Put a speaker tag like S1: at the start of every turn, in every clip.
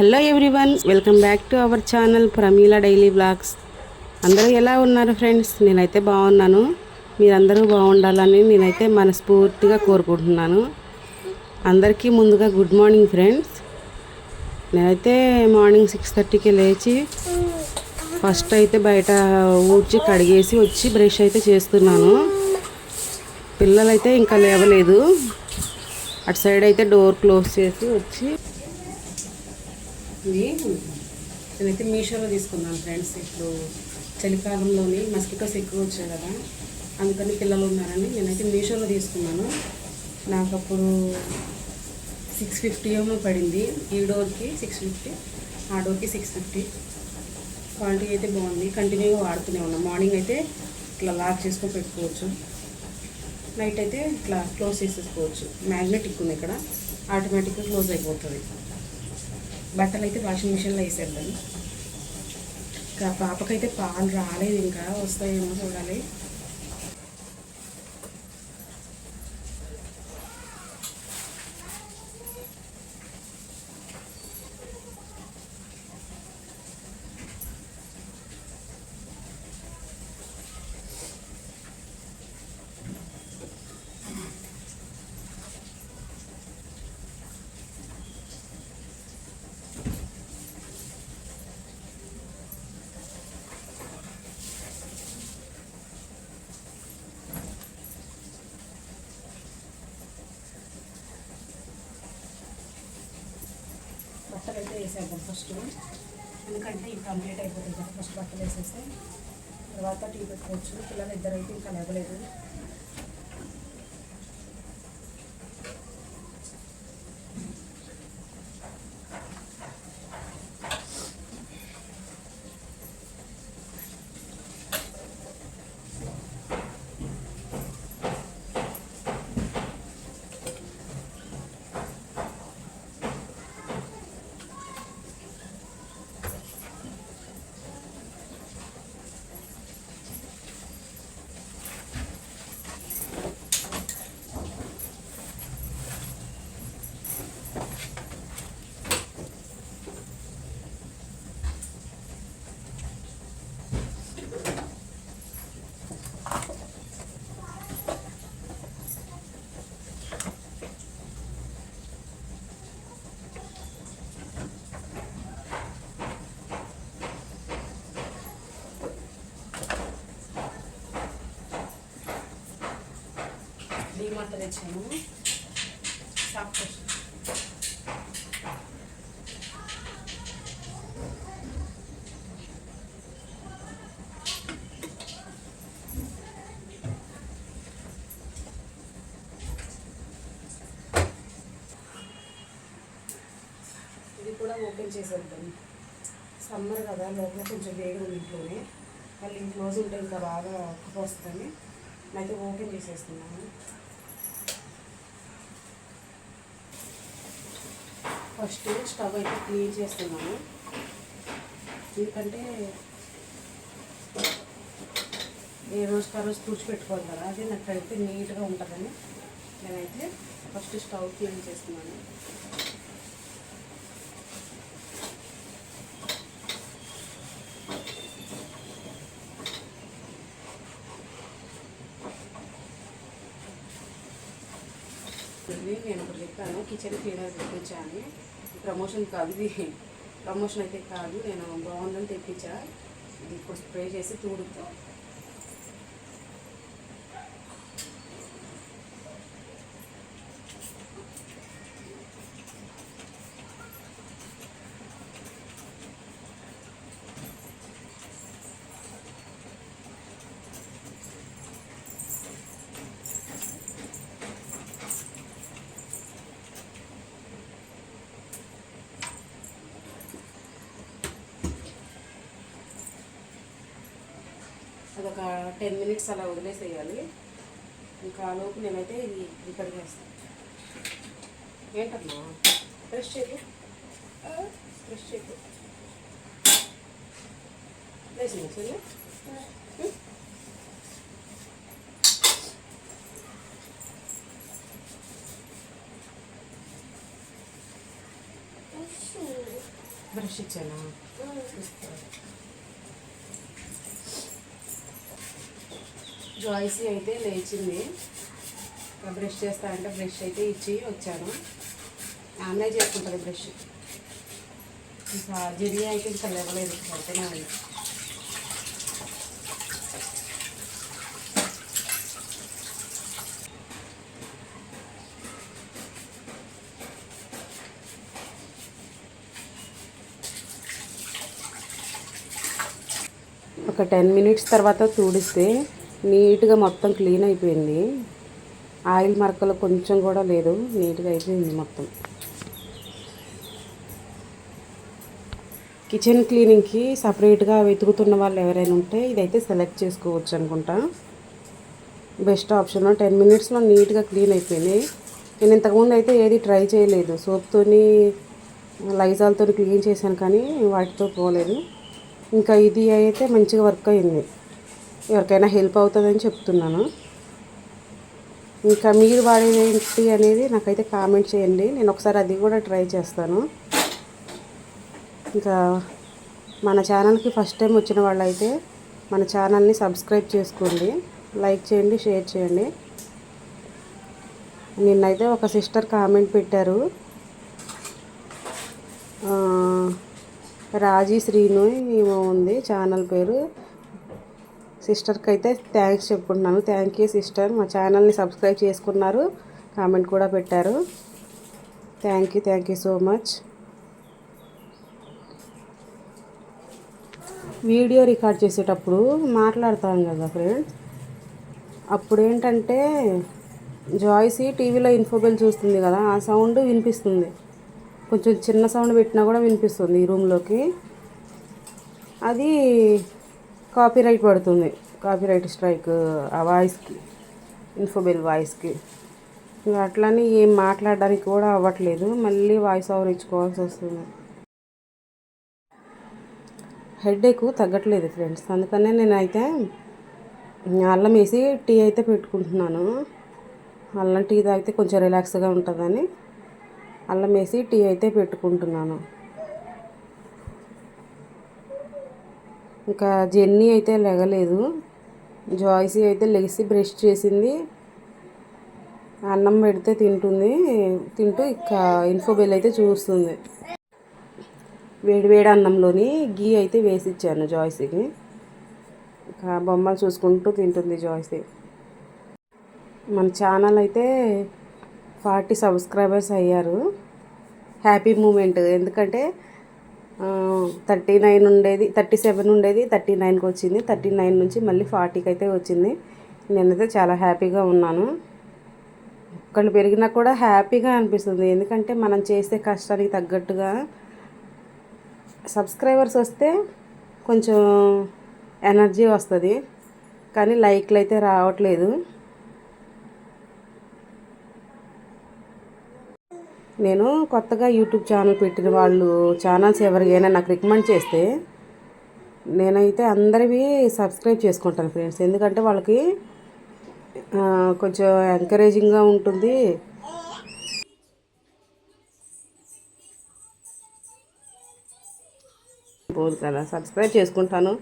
S1: Hello everyone welcome back to our channel Prameela daily blogs. అందరూ ఎలా ఉన్నారు friends? నేనైతే బాగున్నాను. మీరందరూ బాగుండాలని నేనైతే మనస్ఫూర్తిగా కోరుకుంటున్నాను. అందరికీ ముందుగా గుడ్ మార్నింగ్ ఫ్రెండ్స్. నేనైతే మార్నింగ్ సిక్స్ థర్టీకి లేచి ఫస్ట్ అయితే బయట ఊడ్చి కడిగేసి వచ్చి బ్రష్ అయితే చేస్తున్నాను. పిల్లలైతే ఇంకా లేవలేదు. అటు సైడ్ అయితే డోర్ క్లోజ్ చేసి వచ్చి ఇది నేనైతే మీషోలో తీసుకున్నాను ఫ్రెండ్స్. ఇప్పుడు చలికాలంలోని మస్కిటోస్ ఎక్కువ వచ్చాయి కదా అందుకని పిల్లలు ఉన్నారని నేనైతే మీషోలో తీసుకున్నాను. నాకు అప్పుడు సిక్స్ ఫిఫ్టీ ఏమో పడింది. ఈ డోర్కి సిక్స్ ఫిఫ్టీ ఆ డోర్కి సిక్స్ ఫిఫ్టీ క్వాలిటీ అయితే బాగుంది. కంటిన్యూగా వాడుతూనే ఉన్నాం మార్నింగ్ అయితే ఇట్లా లాక్ చేసుకొని పెట్టుకోవచ్చు. నైట్ అయితే ఇట్లా క్లోజ్ చేసేసుకోవచ్చు. మ్యాగ్నెటిక్ ఉంది ఇక్కడ. ఆటోమేటిక్గా క్లోజ్ అయిపోతుంది. బట్టలు అయితే వాషింగ్ మిషన్లో వేసేద్దాం ఇంకా పాపకైతే పాలు రాలేదు ఇంకా వస్తాయేమో చూడాలి. బట్టలు అయితే వేసేద్దాం ఫస్ట్ ఎందుకంటే ఇవి కంప్లీట్ అయిపోతుంది కదా ఫస్ట్ బట్టలు వేసేస్తే. తర్వాత టీ పెట్టుకోవచ్చు. పిల్లలు ఇద్దరు అయితే ఇంకా లేవలేదు. డీమార్ట్ తెచ్చాము సాఫ్ట్ ఇది కూడా ఓపెన్ చేసేద్దాం. సమ్మర్ కదా లోపల కొంచెం వేడి ఉంది ఇంట్లోనే. మళ్ళీ క్లోజ్ ఉంటే ఇంకా బాగా వస్తుందని అయితే ఓపెన్ చేసేస్తున్నాను ఫస్ట్ స్టవ్ అయితే క్లీన్ చేస్తున్నాను. ఎందుకంటే ఏ రోజు ఆ రోజు తుడిచిపెట్టుకోవాలి కదా అది నాకైతే నీట్గా ఉంటుందని నేనైతే ఫస్ట్ స్టవ్ క్లీన్ చేస్తున్నాను. నేను ఇప్పుడు చెప్పాను కిచెన్ క్లీనర్ తెప్పించాను ప్రమోషన్ కాదు ఇది ప్రమోషన్ అయితే కాదు. నేను బాగుందని తెప్పించా. ఇది ఇప్పుడు స్ప్రే చేసి తూడుతా టెన్ మినిట్స్ అలా వదిలేసేయాలి. ఇంకా ఆ లోపు నేనైతే ఇది రిపేర్ చేస్తాను. ఏంటమ్మా? ఫ్రెష్ చేయకు? ఫ్రెష్ చేయకు. చెల్లి బ్రష్ ఇచ్చానా జాయిసీ అయితే లేచింది. బ్రష్ చేస్తా అంటే బ్రష్ అయితే ఇచ్చి వచ్చాను. ఆమె చేసుకుంటుంది బ్రష్. ఇంకా జిడి అయితే ఇంకా లేవలేదు పడుతూనే ఉంది. ఒక టెన్ మినిట్స్ తర్వాత తుడిస్తే నీట్గా మొత్తం క్లీన్ అయిపోయింది. ఆయిల్ మరకలు కొంచెం కూడా లేదు. నీట్గా అయిపోయింది మొత్తం. కిచెన్ క్లీనింగ్కి సపరేట్గా వెతుకుతున్న వాళ్ళు ఎవరైనా ఉంటే ఇదైతే సెలెక్ట్ చేసుకోవచ్చు అనుకుంటా. Best option. టెన్ మినిట్స్లో నీట్గా క్లీన్ అయిపోయింది. నేను ఇంతకుముందు అయితే ఏది ట్రై చేయలేదు. సోప్తోని లైజాల్తో క్లీన్ చేశాను కానీ వాటితో పోలేదు. ఇంకా ఇది అయితే మంచిగా వర్క్ అయింది. ఎవరికైనా హెల్ప్ అవుతుందని చెప్తున్నాను. ఇంకా మీరు వాడేది ఏంటి అనేది నాకైతే కామెంట్ చేయండి. నేను ఒకసారి అది కూడా ట్రై చేస్తాను. ఇంకా మన ఛానల్కి ఫస్ట్ టైం వచ్చిన వాళ్ళైతే మన ఛానల్ని సబ్స్క్రైబ్ చేసుకోండి. లైక్ చేయండి షేర్ చేయండి. నిన్నైతే ఒక సిస్టర్ కామెంట్ పెట్టారు. రాజీ శ్రీను ఏమో ఉంది ఛానల్ పేరు. సిస్టర్కి అయితే థ్యాంక్స్ చెప్పుకుంటున్నాను. Thank you sister. మా ఛానల్ని సబ్స్క్రైబ్ చేసుకున్నారు. కామెంట్ కూడా పెట్టారు. Thank you thank you so much. Video record చేసేటప్పుడు మాట్లాడతాం కదా ఫ్రెండ్స్. అప్పుడు ఏంటంటే జాయ్సీ టీవీలో ఇన్ఫోబెల్ చూస్తుంది కదా ఆ సౌండ్ వినిపిస్తుంది. కొంచెం చిన్న సౌండ్ పెట్టినా కూడా వినిపిస్తుంది ఈ రూమ్లోకి. అది కాపీరైట్ పడుతుంది. కాపీరైట్ స్ట్రైక్ ఆ వాయిస్కి ఇన్ఫోబెల్ వాయిస్కి. ఇంకా అట్లానే ఏం మాట్లాడడానికి కూడా అవ్వట్లేదు. మళ్ళీ వాయిస్ ఓవర్ ఇచ్చుకోవాల్సి వస్తుంది. హెడేక్ తగ్గట్లేదు ఫ్రెండ్స్. అందుకనే నేనైతే అల్లం వేసి టీ అయితే పెట్టుకుంటున్నాను. అల్లం టీ తాగితే కొంచెం రిలాక్స్గా ఉంటుందని అల్లం వేసి టీ అయితే పెట్టుకుంటున్నాను. ఇంకా జెన్నీ అయితే లెగలేదు. జాయిసీ అయితే లెగిసి బ్రష్ చేసింది. అన్నం పెడితే తింటుంది. తింటూ ఇక ఇన్ఫోబెల్ అయితే చూస్తుంది. వేడివేడి అన్నంలోని గీ అయితే వేసి ఇచ్చాను జాయ్సీకి. ఇంకా బొమ్మలు చూసుకుంటూ తింటుంది జాయిసీ. మన ఛానల్ అయితే ఫార్టీ సబ్స్క్రైబర్స్ అయ్యారు. Happy moment. ఎందుకంటే థర్టీ నైన్ ఉండేది థర్టీ సెవెన్ ఉండేది థర్టీ నైన్కి వచ్చింది. థర్టీ నైన్ నుంచి మళ్ళీ ఫార్టీకి అయితే వచ్చింది. నేనైతే చాలా హ్యాపీగా ఉన్నాను. ఒక్కళ్ళు పెరిగినా కూడా హ్యాపీగా అనిపిస్తుంది. ఎందుకంటే మనం చేసే కష్టానికి తగ్గట్టుగా సబ్స్క్రైబర్స్ వస్తే కొంచెం ఎనర్జీ వస్తుంది. కానీ లైక్లు అయితే రావట్లేదు. నేను కొత్తగా యూట్యూబ్ ఛానల్ పెట్టిన వాళ్ళు ఛానల్స్ ఎవరికైనా నాకు రికమెండ్ చేస్తే నేనైతే అందరివి సబ్స్క్రైబ్ చేసుకుంటాను ఫ్రెండ్స్. ఎందుకంటే వాళ్ళకి కొంచెం ఎంకరేజింగ్గా ఉంటుంది. పోదు కదా సబ్స్క్రైబ్ చేసుకుంటాను.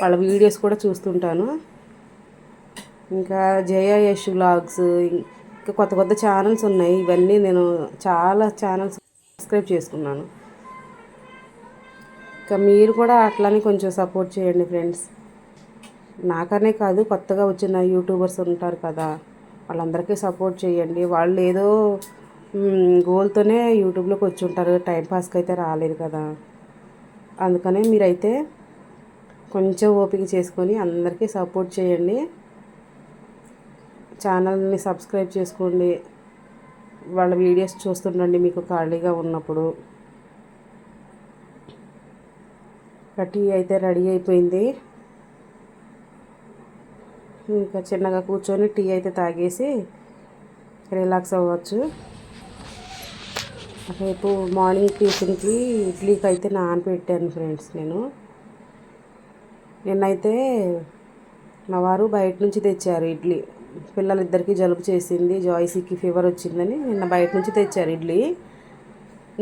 S1: వాళ్ళ వీడియోస్ కూడా చూస్తుంటాను. ఇంకా జయ యష్ వ్లాగ్స్ కొత్త కొత్త ఛానల్స్ ఉన్నాయి. ఇవన్నీ నేను చాలా ఛానల్స్ సబ్స్క్రైబ్ చేసుకున్నాను. ఇంకా మీరు కూడా అట్లానే కొంచెం సపోర్ట్ చేయండి ఫ్రెండ్స్ నాకనే కాదు కొత్తగా వచ్చిన యూట్యూబర్స్ ఉంటారు కదా వాళ్ళందరికీ సపోర్ట్ చేయండి. వాళ్ళు ఏదో గోల్తోనే యూట్యూబ్లోకి వచ్చి ఉంటారు. టైంపాస్కి అయితే రాలేదు కదా. అందుకనే మీరైతే కొంచెం ఓపిక చేసుకొని అందరికీ సపోర్ట్ చేయండి. ఛానల్ని సబ్స్క్రైబ్ చేసుకోండి. వాళ్ళ వీడియోస్ చూస్తుండండి మీకు ఖాళీగా ఉన్నప్పుడు. టీ అయితే రెడీ అయిపోయింది. ఇంకా చిన్నగా కూర్చొని టీ అయితే తాగేసి రిలాక్స్ అవ్వచ్చు. రేపు మార్నింగ్ టిఫిన్కి ఇడ్లీకి అయితే నానబెట్టాను ఫ్రెండ్స్ నేను. నిన్నైతే మా వారు బయట నుంచి తెచ్చారు ఇడ్లీ. పిల్లలిద్దరికీ జలుబు చేసింది జాయిసీకి ఫీవర్ వచ్చిందని నిన్న బయట నుంచి తెచ్చారు ఇడ్లీ.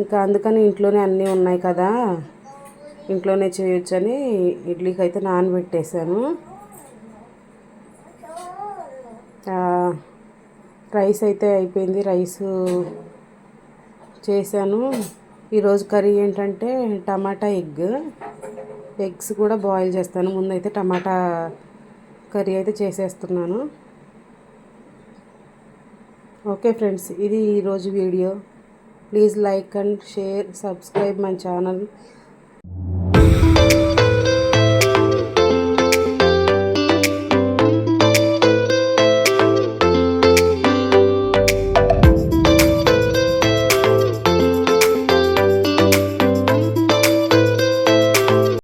S1: ఇంకా అందుకని ఇంట్లోనే అన్నీ ఉన్నాయి కదా ఇంట్లోనే చేయొచ్చని ఇడ్లీకి అయితే నానబెట్టేశాను రైస్ అయితే అయిపోయింది రైస్ చేశాను. ఈరోజు కర్రీ ఏంటంటే టమాటా ఎగ్. ఎగ్స్ కూడా బాయిల్ చేస్తాను ముందైతే టమాటా కర్రీ అయితే చేసేస్తున్నాను. ఓకే ఫ్రెండ్స్ ఇది ఈరోజు video. Please like and share subscribe my channel.